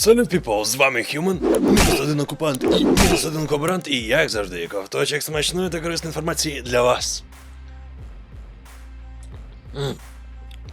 Салют піпол, з вами Хюман, мінус один окупант і мінус один кобрант, і як завжди, ковточок смачної та корисної інформації для вас. М.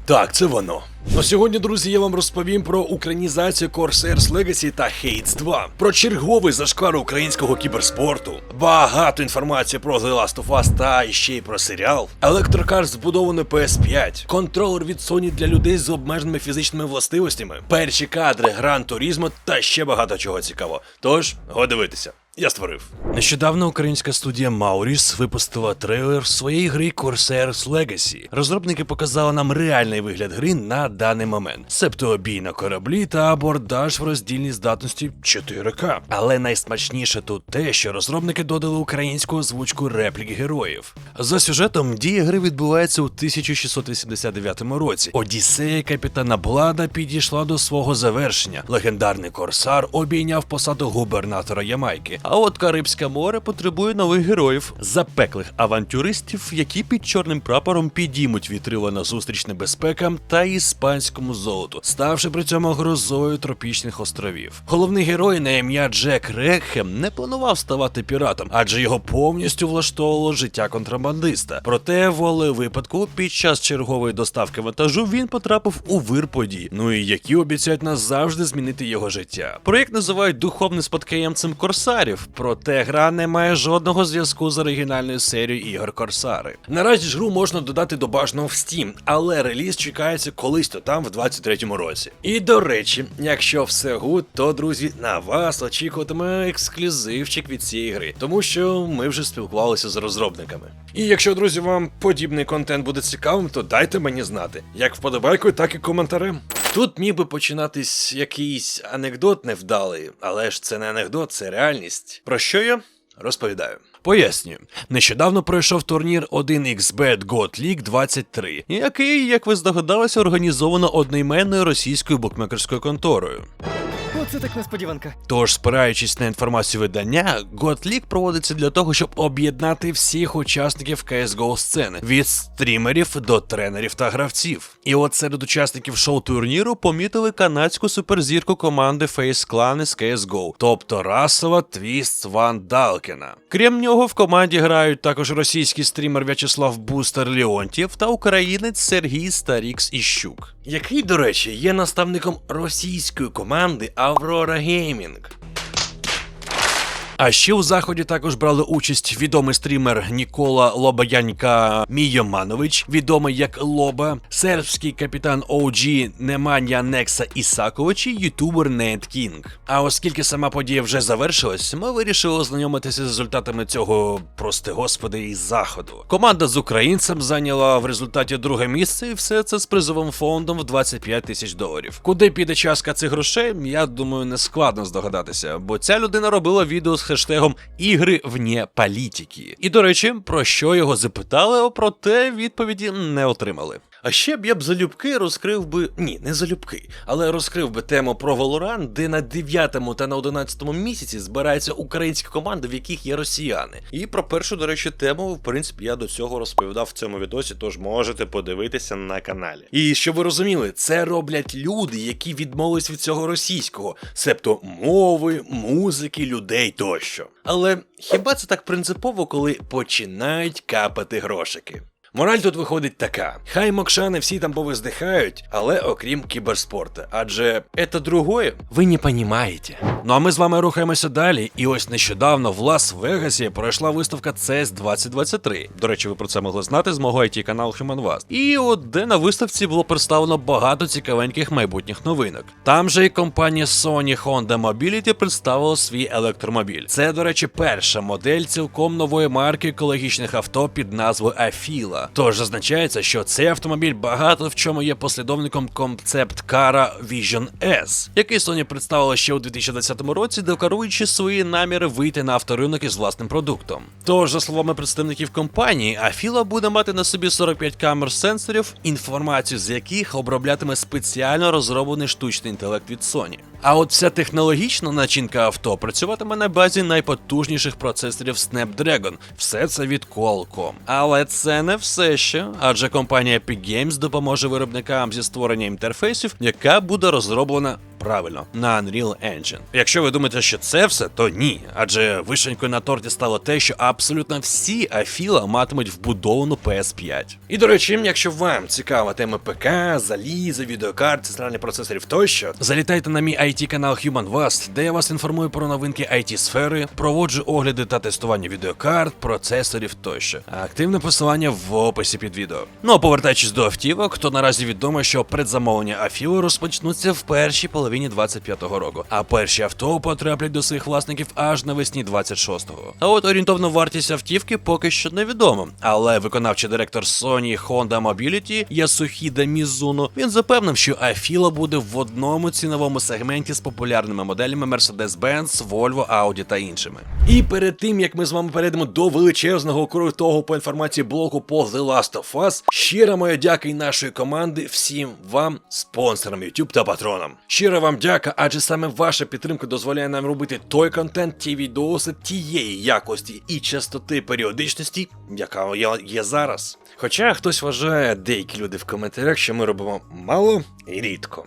Так, це воно. Ну сьогодні, друзі, я вам розповім про українізацію Corsairs Legacy та Hades 2, про черговий зашквар українського кіберспорту, багато інформації про The Last of Us та ще й про серіал, електрокар збудований PS5, контролер від Sony для людей з обмеженими фізичними властивостями, перші кадри Гран Турізмо та ще багато чого цікавого. Тож, го дивитися. Я створив. Нещодавно українська студія Maurис випустила трейлер своєї гри Corsairs Legacy. Розробники показали нам реальний вигляд гри на даний момент, себто бій на кораблі та абордаж в роздільній здатності 4К. Але найсмачніше тут те, що розробники додали українську озвучку реплік героїв. За сюжетом дія гри відбувається у 1689 році. Одіссея капітана Блада підійшла до свого завершення. Легендарний корсар обійняв посаду губернатора Ямайки. А от Карибське море потребує нових героїв, запеклих авантюристів, які під чорним прапором підіймуть вітрила назустріч небезпекам та іспанському золоту, ставши при цьому грозою тропічних островів. Головний герой на ім'я Джек Рекхем не планував ставати піратом, адже його повністю влаштовувало життя контрабандиста. Проте, волею випадку, під час чергової доставки вантажу він потрапив у вир подій, ну і які обіцяють назавжди змінити його життя. Проєкт називають духовним спадкоємцем Корсарів, проте гра не має жодного зв'язку з оригінальною серією ігор Корсари. Наразі ж гру можна додати до бажаного в Steam, але реліз чекається колись то там в 23-му році. І до речі, якщо все гуд, то друзі, на вас очікуватиме ексклюзивчик від цієї гри, тому що ми вже спілкувалися з розробниками. І якщо, друзі, вам подібний контент буде цікавим, то дайте мені знати, як вподобайкою, так і коментарем. Тут міг би починатись якийсь анекдот невдалий, але ж це не анекдот, це реальність. Про що я? Розповідаю. Пояснюю, нещодавно пройшов турнір 1xBet God League 23, який, як ви здогадалися, організовано одноіменною російською букмекерською конторою. Оце так несподіванка. Тож, спираючись на інформацію видання, God League проводиться для того, щоб об'єднати всіх учасників CSGO сцени від стрімерів до тренерів та гравців. І от серед учасників шоу турніру помітили канадську суперзірку команди Face Clan із CSGO, тобто Расова Твіст Ван Далкена. Крім нього, в команді грають також російський стрімер В'ячеслав Бустер Леонтів та українець Сергій Старікс Іщук, який, до речі, є наставником російської команди Aurora Gaming. А ще у заході також брали участь відомий стрімер Нікола Лобаянька Мійоманович, відомий як Лоба, сербський капітан OG Немanja Некса Ісакович і ютубер Нед Кінг. А оскільки сама подія вже завершилась, ми вирішили ознайомитися з результатами цього, прости господи, із заходу. Команда з українцем зайняла в результаті друге місце, і все це з призовим фондом в 25 тисяч доларів. Куди піде частка цих грошей, я думаю, не складно здогадатися, бо ця людина робила відео з хештегом Ігри вне політики. І до речі, про що його запитали, проте відповіді не отримали. А ще б я б залюбки розкрив би. Ні, не залюбки, але розкрив би тему про Valorant, де на 9 та на 11 місяці збираються українські команди, в яких є росіяни. І про першу, до речі, тему, в принципі, я до цього розповідав в цьому відосі, тож можете подивитися на каналі. І щоб ви розуміли, це роблять люди, які відмовились від цього російського, себто мови, музики, людей тощо. Але хіба це так принципово, коли починають капати грошики? Мораль тут виходить така: хай мокшани всі там повиздихають, але окрім кіберспорта. Адже це другое ви не понімаєте. Ну а ми з вами рухаємося далі. І ось нещодавно в Лас-Вегасі пройшла виставка CES 2023. До речі, ви про це могли знати з мого it каналу HumanVast. І от де на виставці було представлено багато цікавеньких майбутніх новинок. Там же і компанія Sony Honda Mobility представила свій електромобіль. Це, до речі, перша модель цілком нової марки екологічних авто під назвою Афіла. Тож зазначається, що цей автомобіль багато в чому є послідовником концепт-кара Vision S, який Sony представила ще у 2020 році, декларуючи свої наміри вийти на авторинок із власним продуктом. Тож, за словами представників компанії, Афіла буде мати на собі 45 камер сенсорів, інформацію з яких оброблятиме спеціально розроблений штучний інтелект від Sony. А от вся технологічна начинка авто працюватиме на базі найпотужніших процесорів Snapdragon, все це від Qualcomm. Але це не все ще, адже компанія Epic Games допоможе виробникам зі створення інтерфейсів, яка буде розроблена правильно, на Unreal Engine. Якщо ви думаєте, що це все, то ні. Адже вишенькою на торті стало те, що абсолютно всі Афіла матимуть вбудовану PS5. І до речі, якщо вам цікава тема ПК, заліза, відеокарт, центральних процесорів тощо, залітайте на мій IT канал Human Vast, де я вас інформую про новинки IT сфери, проводжу огляди та тестування відеокарт, процесорів тощо. Активне посилання в описі під відео. Ну а повертаючись до автівок, то наразі відомо, що предзамовлення Афіли розпочнуться в першій половині 25-го року, а перші авто потраплять до своїх власників аж навесні 26-го. А от орієнтовна вартість автівки поки що невідома. Але виконавчий директор Sony Honda Mobility Ясухіда Мізуно він запевнив, що Афіла буде в одному ціновому сегменті з популярними моделями Mercedes-Benz, Volvo, Audi та іншими. І перед тим як ми з вами перейдемо до величезного крутого по інформації блоку по The Last of Us, щира моя дяка і нашої команди всім вам, спонсорам YouTube та патронам. Щира вам дяка, адже саме ваша підтримка дозволяє нам робити той контент, ті відоси тієї якості і частоти періодичності, яка є зараз. Хоча хтось вважає, деякі люди в коментарях, що ми робимо мало і рідко.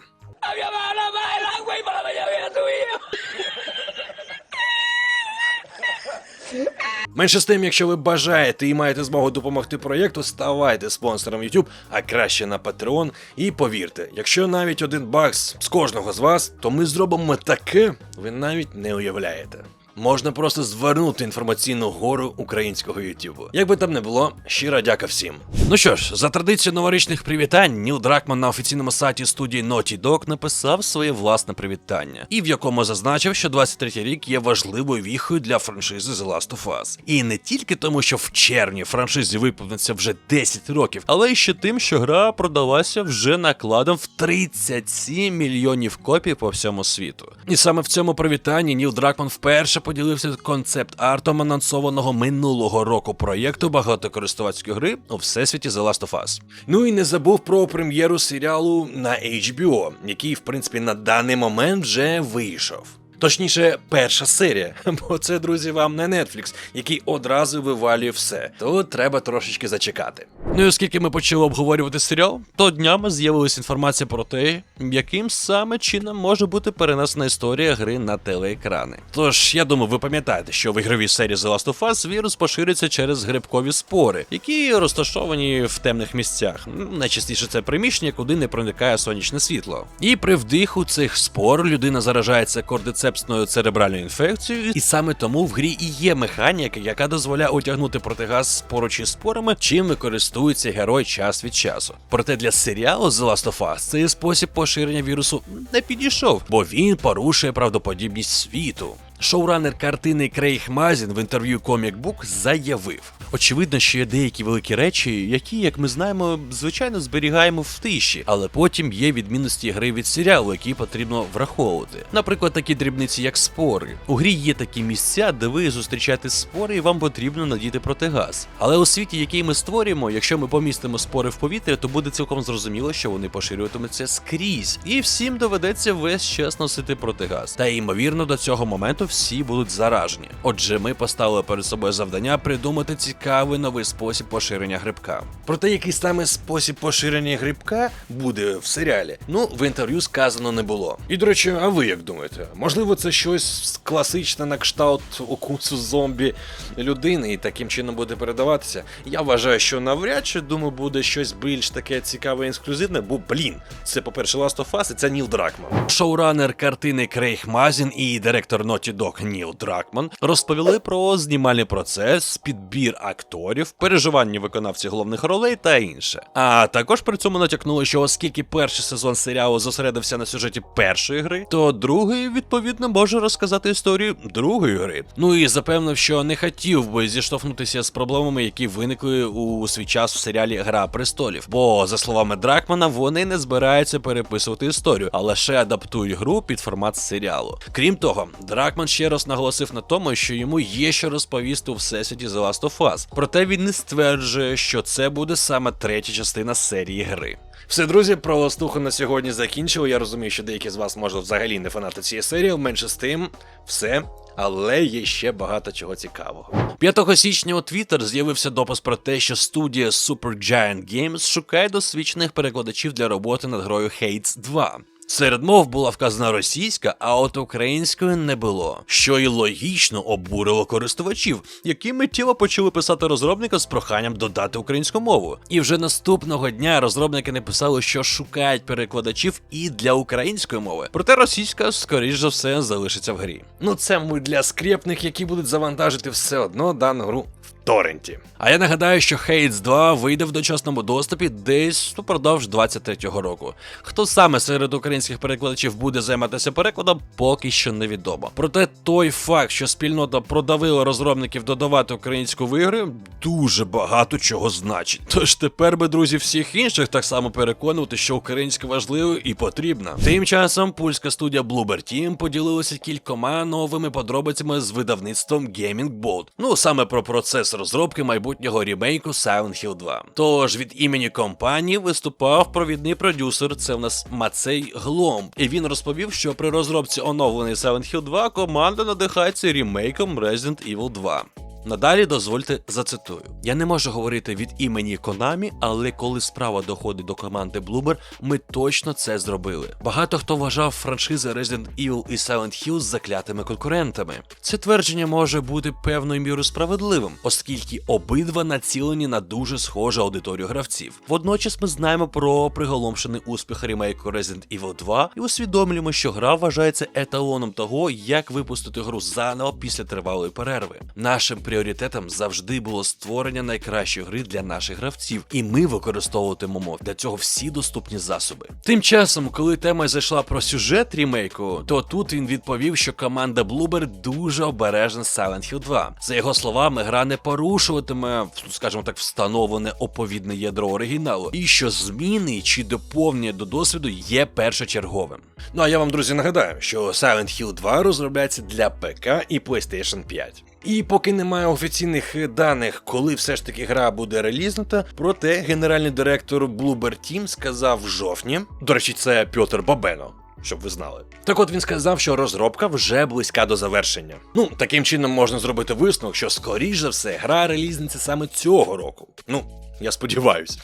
Менше з тим, якщо ви бажаєте і маєте змогу допомогти проєкту, ставайте спонсором YouTube, а краще на Patreon. І повірте, якщо навіть один бакс з кожного з вас, то ми зробимо таке, ви навіть не уявляєте. Можна просто звернути інформаційну гору українського Ютубу. Як би там не було, щира дяка всім. Ну що ж, за традицією новорічних привітань, Ніл Дракман на офіційному сайті студії Naughty Dog написав своє власне привітання, і в якому зазначив, що 23-й рік є важливою віхою для франшизи The Last of Us. І не тільки тому, що в червні франшизі виповниться вже 10 років, але й ще тим, що гра продалася вже накладом в 37 мільйонів копій по всьому світу. І саме в цьому привітанні Ніл Дракман вперше поділився концепт-артом анонсованого минулого року проєкту багатокористувацької гри у всесвіті The Last of Us. Ну і не забув про прем'єру серіалу на HBO, який, в принципі, на даний момент вже вийшов. Точніше, перша серія, бо це, друзі, вам не Netflix, який одразу вивалює все. Тут треба трошечки зачекати. Ну і оскільки ми почали обговорювати серіал, то днями з'явилася інформація про те, яким саме чином може бути перенесена історія гри на телеекрани. Тож я думаю, ви пам'ятаєте, що в ігровій серії The Last of Us вірус поширюється через грибкові спори, які розташовані в темних місцях. Найчастіше це приміщення, куди не проникає сонячне світло. І при вдиху цих спор людина заражається кордицепсною церебральною інфекцією, і саме тому в грі і є механіка, яка дозволяє отягнути протигаз поруч із спорами, чим використовується герой час від часу. Проте для серіалу The Last of Us цей спосіб поширення вірусу не підійшов, бо він порушує правдоподібність світу. Шоуранер картини Крейг Мазін в інтерв'ю Comic Book заявив: очевидно, що є деякі великі речі, які, як ми знаємо, звичайно зберігаємо в тиші, але потім є відмінності гри від серіалу, які потрібно враховувати. Наприклад, такі дрібниці, як спори. У грі є такі місця, де ви зустрічаєте спори, і вам потрібно надіти протигаз. Але у світі, який ми створюємо, якщо ми помістимо спори в повітря, то буде цілком зрозуміло, що вони поширюватимуться скрізь, і всім доведеться весь час носити протигаз. Та ймовірно, до цього моменту всі будуть заражені. Отже, ми поставили перед собою завдання придумати цікавий новий спосіб поширення грибка. Про те, який саме спосіб поширення грибка буде в серіалі, ну в інтерв'ю сказано не було. І до речі, а ви як думаєте? Можливо, це щось класичне на кшталт укусу зомбі людини, і таким чином буде передаватися. Я вважаю, що навряд чи думаю, буде щось більш таке цікаве і ексклюзивне, бо блін, це, по-перше, Last of Us, і це Ніл Дракман. Шоуранер картини Крейг Мазін і директор Naughty Dog Ніл Дракман розповіли про знімальний процес, підбір акторів, переживання виконавців головних ролей та інше. А також при цьому натякнули, що оскільки перший сезон серіалу зосередився на сюжеті першої гри, то другий відповідно може розказати історію другої гри. Ну і запевнив, що не хотів би зіштовхнутися з проблемами, які виникли у свій час в серіалі Гра престолів. Бо, за словами Дракмана, вони не збираються переписувати історію, а лише адаптують гру під формат серіалу. Крім того, Дракман ще раз наголосив на тому, що йому є що розповісти у всесвіті The Last of Us. Проте він не стверджує, що це буде саме третя частина серії гри. Все, друзі, про ластуху на сьогодні закінчили. Я розумію, що деякі з вас може взагалі не фанати цієї серії. Менше з тим, все. Але є ще багато чого цікавого. 5 січня у Twitter з'явився допис про те, що студія Supergiant Games шукає досвідчених перекладачів для роботи над грою Hades 2. Серед мов була вказана російська, а от української не було, що й логічно обурило користувачів, які миттєво почали писати розробника з проханням додати українську мову. І вже наступного дня розробники написали, що шукають перекладачів і для української мови. Проте російська, скоріш за все, залишиться в грі. Ну це ми для скрепних, які будуть завантажити все одно дану гру торренті. А я нагадаю, що Hades 2 вийде в дочасному доступі десь упродовж 23-го року. Хто саме серед українських перекладачів буде займатися перекладом, поки що невідомо. Проте той факт, що спільнота продавила розробників додавати українську в ігри, дуже багато чого значить. Тож тепер би друзі всіх інших так само переконувати, що українська важлива і потрібна. Тим часом польська студія Bloober Team поділилася кількома новими подробицями з видавництвом Gaming Bolt. Ну саме про процес розробки майбутнього рімейку Silent Hill 2. Тож від імені компанії виступав провідний продюсер. Це в нас Мацей Глом. І він розповів, що при розробці оновлений Silent Hill 2 команда надихається рімейком Resident Evil 2. Надалі дозвольте зацитую. Я не можу говорити від імені Konami, але коли справа доходить до команди Bloober, ми точно це зробили. Багато хто вважав франшизи Resident Evil і Silent Hill заклятими конкурентами. Це твердження може бути певною мірою справедливим, оскільки обидва націлені на дуже схожу аудиторію гравців. Водночас ми знаємо про приголомшений успіх ремейку Resident Evil 2 і усвідомлюємо, що гра вважається еталоном того, як випустити гру заново після тривалої перерви. Нашим пріоритетом завжди було створення найкращої гри для наших гравців, і ми використовуватимемо для цього всі доступні засоби. Тим часом, коли тема зайшла про сюжет рімейку, то тут він відповів, що команда Bloober дуже обережна з Silent Hill 2. За його словами, гра не порушуватиме, скажімо так, встановлене оповідне ядро оригіналу, і що зміни чи доповнення до досвіду є першочерговим. Ну а я вам, друзі, нагадаю, що Silent Hill 2 розробляється для ПК і PlayStation 5. І поки немає офіційних даних, коли все ж таки гра буде релізнута, проте генеральний директор Bloober Team сказав в жовтні. До речі, це Пьотр Бабено. Щоб ви знали. Так от він сказав, що розробка вже близька до завершення. Ну, таким чином можна зробити висновок, що скоріш за все гра релізниця саме цього року. Ну, я сподіваюся.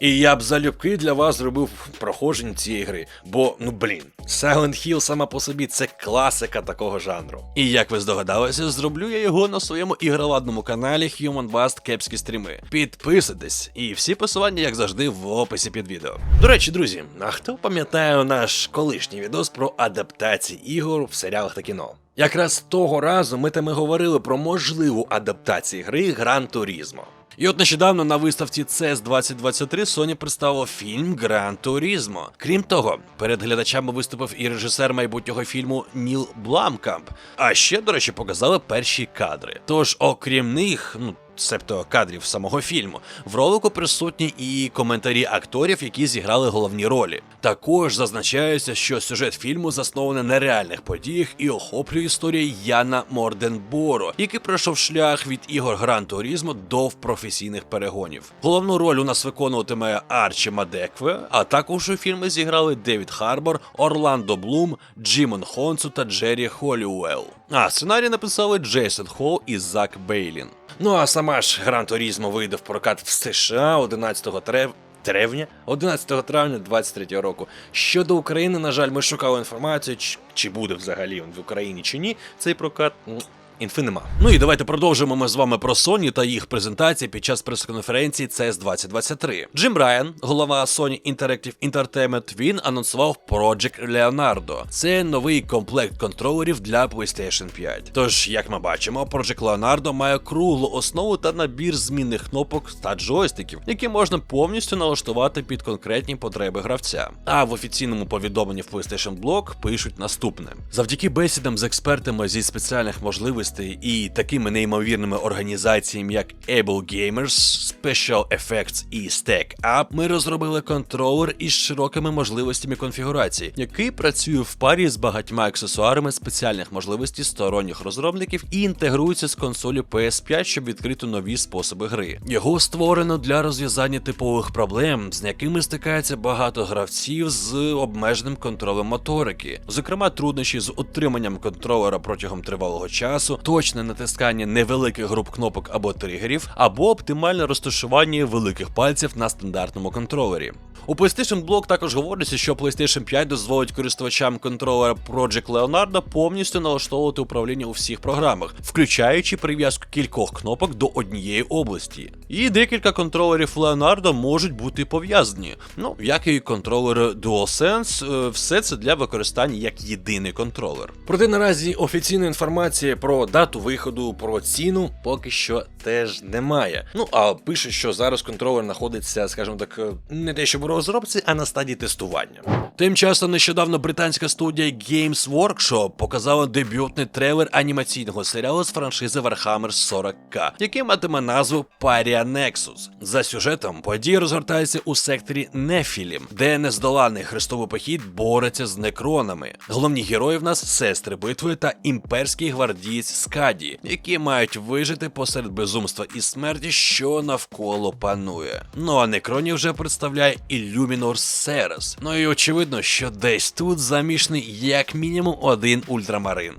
І я б залюбки для вас зробив проходження цієї гри. Бо, ну блін, Silent Hill сама по собі це класика такого жанру. І як ви здогадалися, зроблю я його на своєму ігроладному каналі Human Bust Кепські стріми. Підписуйтесь, і всі посилання, як завжди, в описі під відео. До речі, друзі, а хто пам'ятає наш колишній відос про адаптації ігор в серіалах та кіно? Якраз того разу ми там і говорили про можливу адаптацію гри Gran Turismo. І от нещодавно на виставці CES 2023 Sony представила фільм Гран Turismo. Крім того, перед глядачами виступив і режисер майбутнього фільму Ніл Бламкамп. А ще, до речі, показали перші кадри. Тож, окрім них, ну. Себто кадрів самого фільму, в ролику присутні і коментарі акторів, які зіграли головні ролі. Також зазначається, що сюжет фільму заснований на реальних подіях і охоплює історію Яна Морденборо, який пройшов шлях від ігор Гран Турізмо до професійних перегонів. Головну роль у нас виконуватиме Арчі Мадекве, а також у фільмі зіграли Девід Харбор, Орландо Блум, Джимон Хонсу та Джері Холліуелл. А сценарій написали Джейсон Холл і Зак Бейлін. Ну а сама ж Гран Турізмо вийде в прокат в США 11 трев... Тревня 11 травня 23 року. Щодо України, на жаль, ми шукали інформацію, чи, буде взагалі він в Україні чи ні. Цей прокат м, інфи. Ну і давайте продовжимо ми з вами про Sony та їх презентації під час прес-конференції CES 2023. Джим Райан, голова Sony Interactive Entertainment, він анонсував Project Leonardo. Це новий комплект контролерів для PlayStation 5. Тож, як ми бачимо, Project Leonardo має круглу основу та набір змінних кнопок та джойстиків, які можна повністю налаштувати під конкретні потреби гравця. А в офіційному повідомленні в PlayStation Blog пишуть наступне: завдяки бесідам з експертами зі спеціальних можливостей і такими неймовірними організаціями, як Able Gamers, Special Effects і Stack Up, ми розробили контролер із широкими можливостями конфігурації, який працює в парі з багатьма аксесуарами спеціальних можливостей сторонніх розробників і інтегрується з консолі PS5, щоб відкрити нові способи гри. Його створено для розв'язання типових проблем, з якими стикається багато гравців з обмеженим контролем моторики, зокрема труднощі з утриманням контролера протягом тривалого часу, балансу, точне натискання невеликих груп кнопок або тригерів, або оптимальне розташування великих пальців на стандартному контролері. У PlayStation Blog також говориться, що PlayStation 5 дозволить користувачам контролера Project Leonardo повністю налаштовувати управління у всіх програмах, включаючи прив'язку кількох кнопок до однієї області. І декілька контролерів Leonardo можуть бути пов'язані. Ну, як і контролери DualSense, е, все це для використання як єдиний контролер. Проте наразі офіційної інформації про дату виходу, про ціну поки що теж немає. Ну а пише, що зараз контролер знаходиться, скажімо так, не те, щоб у розробці, а на стадії тестування. Тим часом нещодавно британська студія Games Workshop показала дебютний трейлер анімаційного серіалу з франшизи Warhammer 40K, який матиме назву Парія Nexus. За сюжетом події розгортаються у секторі Нефілім, де нездоланий хрестовий похід бореться з некронами. Головні герої в нас сестри битви та імперський гвардієць Скаді, які мають вижити посеред безумства і смерті, що навколо панує. Ну а некроні вже представляє Ілюмінор Серес. Ну і очевидно, що десь тут замішаний як мінімум один ультрамарин.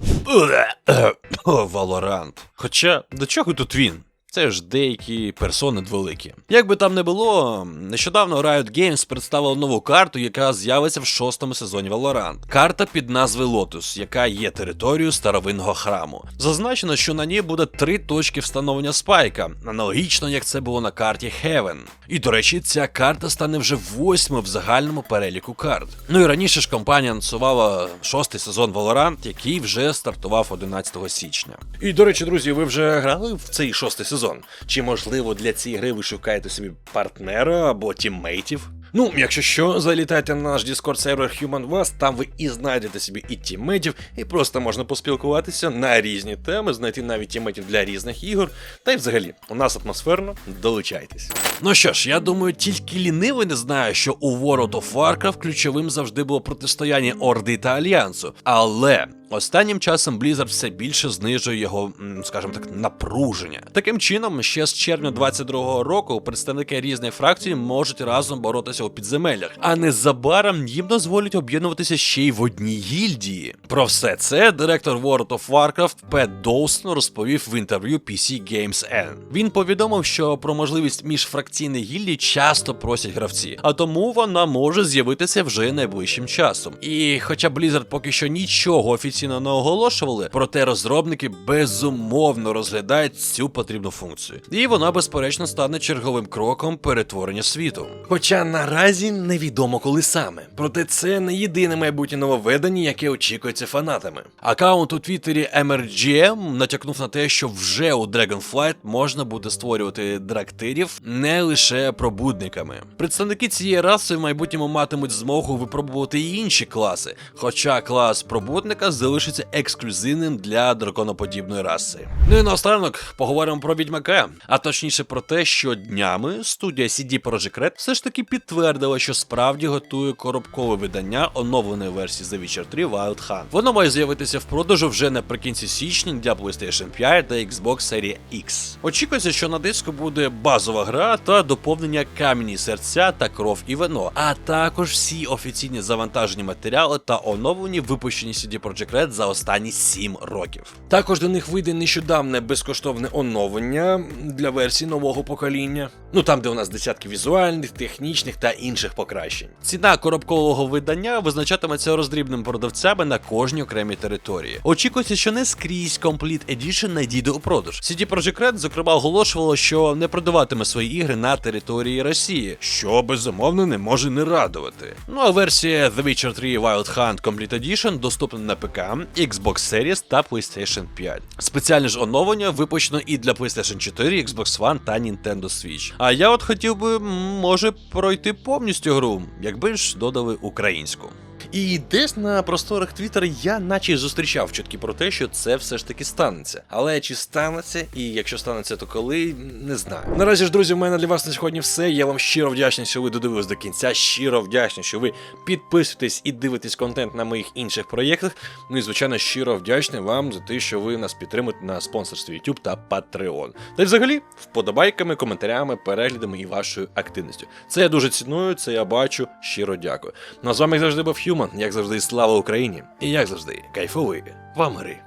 Валорант. Хоча до чого тут він? Це ж деякі персони великі. Як би там не було, нещодавно Riot Games представила нову карту, яка з'явиться в шостому сезоні Valorant. Карта під назвою Lotus, яка є територією старовинного храму. Зазначено, що на ній буде три точки встановлення спайка, аналогічно як це було на карті Heaven. І до речі, ця карта стане вже восьмою в загальному переліку карт. Ну і раніше ж компанія анонсувала шостий сезон Valorant, який вже стартував 11 січня. І до речі, друзі, ви вже грали в цей шостий сезон? Чи можливо для цієї гри ви шукаєте собі партнера або тіммейтів? Ну, якщо що, залітайте на наш Discord сервер Human West, там ви і знайдете собі і тіммейтів, і просто можна поспілкуватися на різні теми, знайти навіть тіммейтів для різних ігор. Та й взагалі, у нас атмосферно, долучайтесь. Ну що ж, я думаю, тільки лінивий не знає, що у World of Warcraft ключовим завжди було протистояння Орди та Альянсу. Але останнім часом Blizzard все більше знижує його, скажімо так, напруження. Таким чином, ще з червня 22-го року представники різних фракцій можуть разом боротися у підземеллях, а незабаром їм дозволять об'єднуватися ще й в одній гільдії. Про все це директор World of Warcraft Пет Доусон розповів в інтерв'ю PC Games N. Він повідомив, що про можливість міжфракційних гільдій часто просять гравці, а тому вона може з'явитися вже найближчим часом. І хоча Blizzard поки що нічого офіційно не оголошували, проте розробники безумовно розглядають цю потрібну функцію. І вона, безперечно, стане черговим кроком перетворення світу. Хоча наразі невідомо коли саме. Проте це не єдине майбутнє нововведення, яке очікується фанатами. Аккаунт у Твіттері MRGM натякнув на те, що вже у Dragonflight можна буде створювати драктирів не лише пробудниками. Представники цієї раси в майбутньому матимуть змогу випробувати і інші класи, хоча клас пробудника залишиться ексклюзивним для драконоподібної раси. Ну і наостанок поговоримо про відьмака, а точніше про те, що днями студія CD Projekt Red все ж таки підтвердила, що справді готує коробкове видання оновленої версії The Witcher 3 Wild Hunt. Воно має з'явитися в продажу вже наприкінці січня для PlayStation 5 та Xbox Series X. Очікується, що на диску буде базова гра та доповнення кам'яні серця та кров і вино, а також всі офіційні завантажені матеріали та оновлені випущені CD Projekt Red за останні 7 років. Також до них вийде нещодавне безкоштовне оновлення для версії нового покоління. Ну там, де у нас десятки візуальних, технічних та інших покращень. Ціна коробкового видання визначатиметься роздрібними продавцями на кожній окремій території. Очікується, що не скрізь Complete Edition надійде у продаж. CD Projekt Red, зокрема, оголошувало, що не продаватиме свої ігри на території Росії, що безумовно не може не радувати. Ну а версія The Witcher 3 Wild Hunt Complete Edition доступна на ПК, Xbox Series та PlayStation 5. Спеціальне ж оновлення випущено і для PlayStation 4, Xbox One та Nintendo Switch. А я от хотів би, може, пройти повністю гру, якби ж додали українську. І десь на просторах Твіттера я наче зустрічав чутки про те, що це все ж таки станеться. Але чи станеться, і якщо станеться, то коли, не знаю. Наразі ж, друзі, в мене для вас на сьогодні все. Я вам щиро вдячний, що ви додивились до кінця. Щиро вдячний, що ви підписуєтесь і дивитесь контент на моїх інших проєктах. Ну і звичайно, щиро вдячний вам за те, що ви нас підтримуєте на спонсорстві YouTube та Patreon. Та й взагалі, вподобайками, коментарями, переглядами і вашою активністю. Це я дуже ціную, це я бачу. Щиро дякую. Ну а з вами як завжди був Human, як завжди, слава Україні! І як завжди, кайфової вам гри!